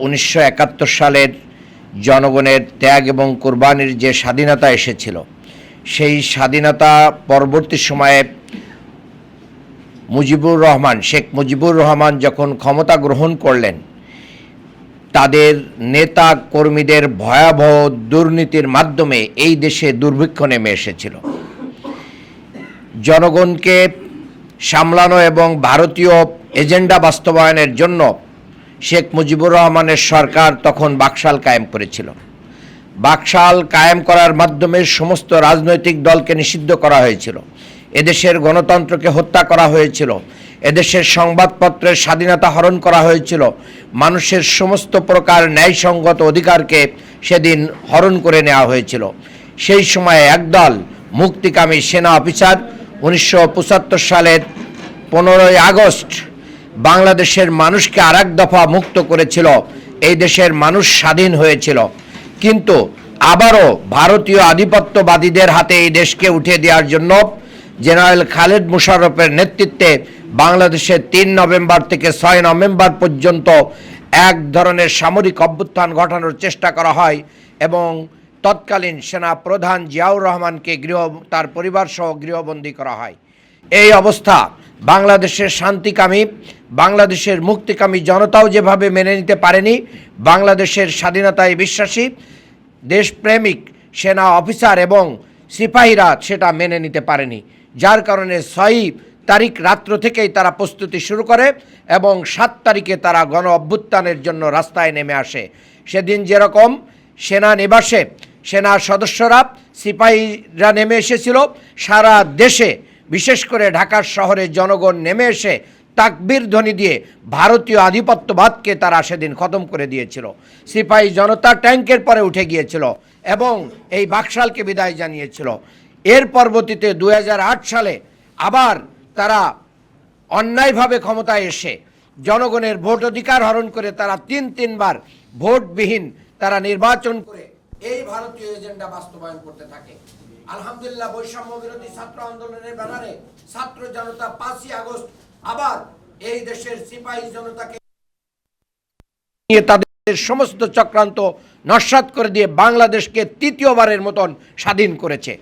উনিশশো একাত্তর সালের জনগণের ত্যাগ এবং কোরবানির যে স্বাধীনতা এসেছিল, সেই স্বাধীনতা পরবর্তী সময়ে মুজিবুর রহমান, শেখ মুজিবুর রহমান যখন ক্ষমতা গ্রহণ করলেন, তাদের নেতা কর্মীদের ভয়াবহ দুর্নীতির মাধ্যমে এই দেশে দুর্ভিক্ষ নেমে এসেছিল। জনগণকে সামলানো এবং ভারতীয় এজেন্ডা বাস্তবায়নের জন্য শেখ মুজিবুর রহমানের সরকার তখন বাকশাল কায়েম করেছিল। বাকশাল কায়েম করার মাধ্যমে সমস্ত রাজনৈতিক দলকে নিষিদ্ধ করা হয়েছিল। এদেশের গণতন্ত্রকে হত্যা করা হয়েছিল। এদেশের সংবাদপত্রের স্বাধীনতা হরণ করা হয়েছিল। মানুষের সমস্ত প্রকার ন্যায়সঙ্গত অধিকারকে সেদিন হরণ করে নেওয়া হয়েছিল। সেই সময়ে একদল মুক্তিকামী সেনা অফিসার উনিশশো পঁচাত্তর সালের পনেরোই আগস্ট বাংলাদেশের মানুষকে আরেক দফা মুক্ত করেছিল। এই দেশের মানুষ স্বাধীন হয়েছিল। কিন্তু আবারও ভারতীয় আধিপত্যবাদীদের হাতে এই দেশকে উঠে দেওয়ার জন্য জেনারেল খালেদ মুশারফের নেতৃত্বে বাংলাদেশের তিন নভেম্বর থেকে ছয় নভেম্বর পর্যন্ত এক ধরনের সামরিক অভ্যুত্থান ঘটানোর চেষ্টা করা হয় এবং তৎকালীন সেনা প্রধান জিয়াউর রহমানকে গৃহ, তার পরিবার সহ গৃহবন্দী করা হয়। এই অবস্থা বাংলাদেশের শান্তিকামী, বাংলাদেশের মুক্তিকামী জনতাও যেভাবে মেনে নিতে পারেনি, বাংলাদেশের স্বাধীনতায় বিশ্বাসী, দেশপ্রেমিক, সেনা অফিসার এবং সিপাহীরা সেটা মেনে নিতে পারেনি। যার কারণে ছয়ই তারিখ রাত্র থেকেই তারা প্রস্তুতি শুরু করে এবং সাত তারিখে তারা গণ অভ্যুত্থানের জন্য রাস্তায় নেমে আসে। সেদিন যেরকম সেনা নিবাসে সেনা সদস্যরা, সিপাহীরা নেমে এসেছিল, সারা দেশে বিশেষ করে ঢাকার শহরে জনগণ নেমে এসে তাকবীর ধ্বনি দিয়ে ভারতীয় আধিপত্যবাদকে তারা সেদিন খতম করে দিয়েছিল। সিপাহী জনতা ট্যাঙ্কের পরে উঠে গিয়েছিল এবং এই বাকশালকে বিদায় জানিয়েছিল। এর পরবর্তীতে দু হাজার আট সালে আবার তারা অন্যায়ভাবে ক্ষমতায় এসে জনগণের ভোট অধিকার হরণ করে তারা তিন তিনবার ভোটবিহীন তারা নির্বাচন করে এই ভারতীয় এজেন্ডা বাস্তবায়ন করতে থাকে। আলহামদুলিল্লাহ বৈষম্য বিরোধী ছাত্র আন্দোলনের ব্যানারে ছাত্র জনতা পাঁচই আগস্ট আবার এই দেশের সিপাহী জনতাকে তাদের সমস্ত চক্রান্ত নস্বাত করে দিয়ে বাংলাদেশকে তৃতীয়বারের মতন স্বাধীন করেছে।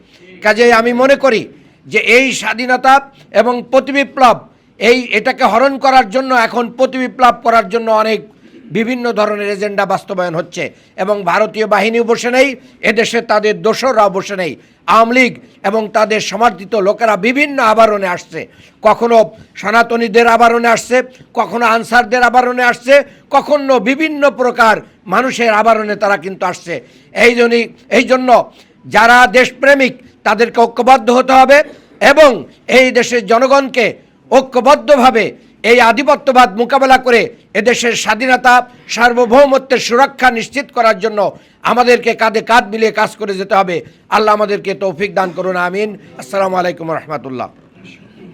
কাজেই আমি মনে করি যে এই স্বাধীনতা এবং প্রতিবিপ্লব, এই এটাকে হরণ করার জন্য, এখন প্রতিবিপ্লব করার জন্য অনেক বিভিন্ন ধরনের এজেন্ডা বাস্তবায়ন হচ্ছে এবং ভারতীয় বাহিনীও বসে নেই, এদেশে তাদের দোসররাও বসে নেই। আওয়ামী লীগ এবং তাদের সমর্থিত লোকেরা বিভিন্ন আবরণে আসছে। কখনো সনাতনীদের আবরণে আসছে, কখনো আনসারদের আবরণে আসছে, কখনো বিভিন্ন প্রকার মানুষের আবরণে তারা কিন্তু আসছে। এই জন্যই, এই জন্য যারা দেশপ্রেমিক, তাদেরকে ঐক্যবদ্ধ হতে হবে এবং এই দেশের জনগণকে ঐক্যবদ্ধভাবে এই আধিপত্যবাদ মোকাবেলা করে এদেশের স্বাধীনতা, সার্বভৌমত্বের সুরক্ষা নিশ্চিত করার জন্য আমাদেরকে কাঁধে কাঁধ মিলিয়ে কাজ করে যেতে হবে। আল্লাহ আমাদেরকে তৌফিক দান করুন, আমিন। আসসালামু আলাইকুম রহমতুল্লাহ।